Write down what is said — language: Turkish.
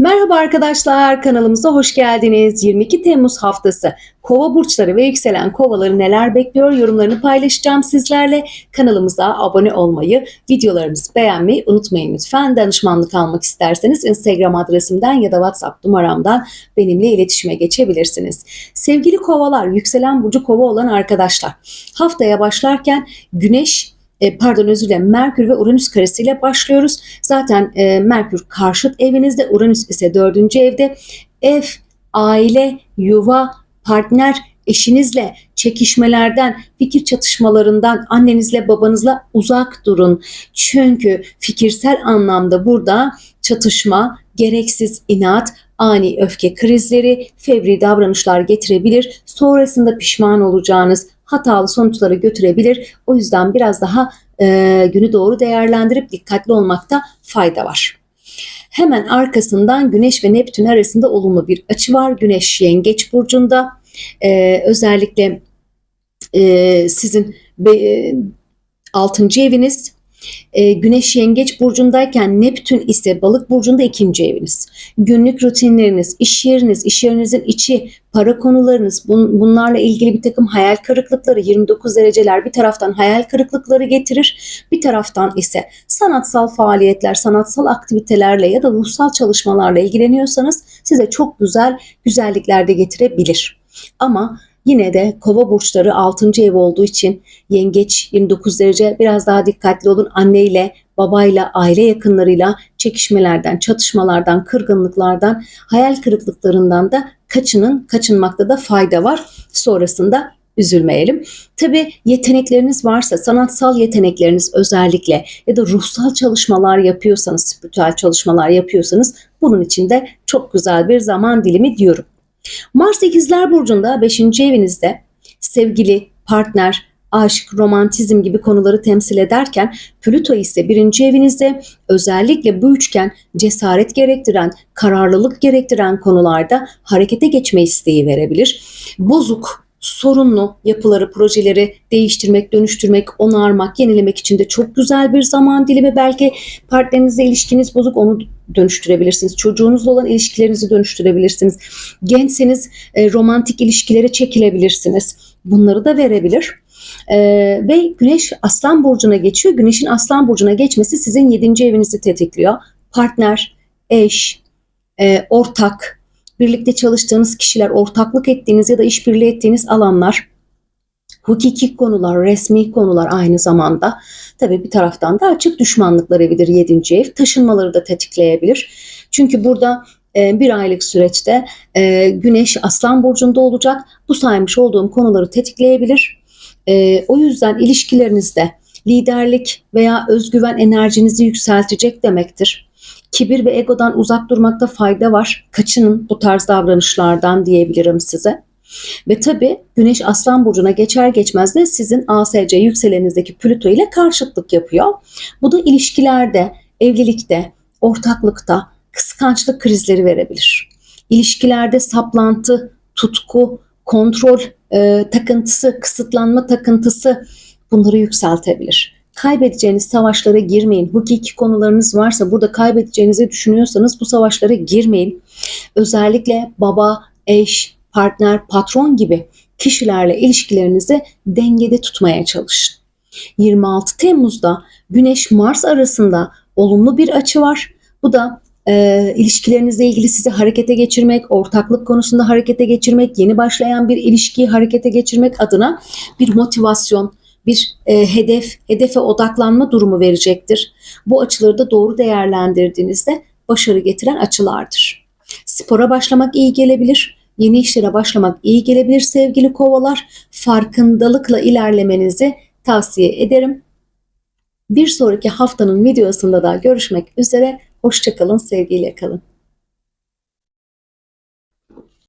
Merhaba arkadaşlar kanalımıza hoş geldiniz. 22 Temmuz haftası kova burçları ve yükselen kovaları neler bekliyor yorumlarını paylaşacağım sizlerle. Kanalımıza abone olmayı, videolarımızı beğenmeyi unutmayın lütfen. Danışmanlık almak isterseniz Instagram adresimden ya da WhatsApp numaramdan benimle iletişime geçebilirsiniz. Sevgili kovalar, yükselen burcu kova olan arkadaşlar. Haftaya başlarken Güneş e, pardon özür dilerim Merkür ve Uranüs karesiyle başlıyoruz. Zaten e, Merkür karşıt evinizde, Uranüs ise dördüncü evde. Ev, aile, yuva, partner, eşinizle çekişmelerden, fikir çatışmalarından annenizle babanızla uzak durun. Çünkü fikirsel anlamda burada çatışma, gereksiz inat, ani öfke krizleri, fevri davranışlar getirebilir. Sonrasında pişman olacağınız hatalı sonuçlara götürebilir. O yüzden biraz daha e, günü doğru değerlendirip dikkatli olmakta fayda var. Hemen arkasından Güneş ve Neptün arasında olumlu bir açı var. Güneş Yengeç burcunda. E, özellikle e, sizin be, 6. eviniz e, Güneş Yengeç burcundayken Neptün ise Balık burcunda ikinci eviniz. Günlük rutinleriniz, iş yeriniz, iş yerinizin içi, para konularınız, bun, bunlarla ilgili bir takım hayal kırıklıkları, 29 dereceler bir taraftan hayal kırıklıkları getirir, bir taraftan ise sanatsal faaliyetler, sanatsal aktivitelerle ya da ruhsal çalışmalarla ilgileniyorsanız size çok güzel güzellikler de getirebilir. Ama Yine de kova burçları 6. ev olduğu için yengeç 29 derece biraz daha dikkatli olun. Anneyle, babayla, aile yakınlarıyla çekişmelerden, çatışmalardan, kırgınlıklardan, hayal kırıklıklarından da kaçının, kaçınmakta da fayda var. Sonrasında üzülmeyelim. Tabi yetenekleriniz varsa, sanatsal yetenekleriniz özellikle ya da ruhsal çalışmalar yapıyorsanız, spiritüel çalışmalar yapıyorsanız bunun için de çok güzel bir zaman dilimi diyorum. Mars ikizler burcunda 5. evinizde sevgili, partner, aşk, romantizm gibi konuları temsil ederken Plüto ise birinci evinizde özellikle bu üçgen cesaret gerektiren, kararlılık gerektiren konularda harekete geçme isteği verebilir. Bozuk, sorunlu yapıları, projeleri değiştirmek, dönüştürmek, onarmak, yenilemek için de çok güzel bir zaman dilimi. Belki partnerinizle ilişkiniz bozuk, onu dönüştürebilirsiniz. Çocuğunuzla olan ilişkilerinizi dönüştürebilirsiniz. Gençseniz e, romantik ilişkilere çekilebilirsiniz. Bunları da verebilir. Ee, ve Güneş Aslan Burcu'na geçiyor. Güneş'in Aslan Burcu'na geçmesi sizin 7. evinizi tetikliyor. Partner, eş, e, ortak, birlikte çalıştığınız kişiler, ortaklık ettiğiniz ya da işbirliği ettiğiniz alanlar, hukuki konular, resmi konular aynı zamanda. Tabii bir taraftan da açık düşmanlıklar evidir 7. ev. Taşınmaları da tetikleyebilir. Çünkü burada e, bir aylık süreçte e, Güneş Aslan Burcu'nda olacak. Bu saymış olduğum konuları tetikleyebilir. E, o yüzden ilişkilerinizde liderlik veya özgüven enerjinizi yükseltecek demektir. Kibir ve egodan uzak durmakta fayda var. Kaçının bu tarz davranışlardan diyebilirim size. Ve tabi Güneş Aslan Burcu'na geçer geçmez de sizin ASC yükselenizdeki Plüto ile karşıtlık yapıyor. Bu da ilişkilerde, evlilikte, ortaklıkta kıskançlık krizleri verebilir. İlişkilerde saplantı, tutku, kontrol e, takıntısı, kısıtlanma takıntısı bunları yükseltebilir. Kaybedeceğiniz savaşlara girmeyin. Hukuki konularınız varsa burada kaybedeceğinizi düşünüyorsanız bu savaşlara girmeyin. Özellikle baba, eş, partner, patron gibi kişilerle ilişkilerinizi dengede tutmaya çalışın. 26 Temmuz'da Güneş Mars arasında olumlu bir açı var. Bu da e, ilişkilerinizle ilgili sizi harekete geçirmek, ortaklık konusunda harekete geçirmek, yeni başlayan bir ilişkiyi harekete geçirmek adına bir motivasyon, bir e, hedef, hedefe odaklanma durumu verecektir. Bu açıları da doğru değerlendirdiğinizde başarı getiren açılardır. Spora başlamak iyi gelebilir. Yeni işlere başlamak iyi gelebilir sevgili kovalar. Farkındalıkla ilerlemenizi tavsiye ederim. Bir sonraki haftanın videosunda da görüşmek üzere. Hoşçakalın, sevgiyle kalın.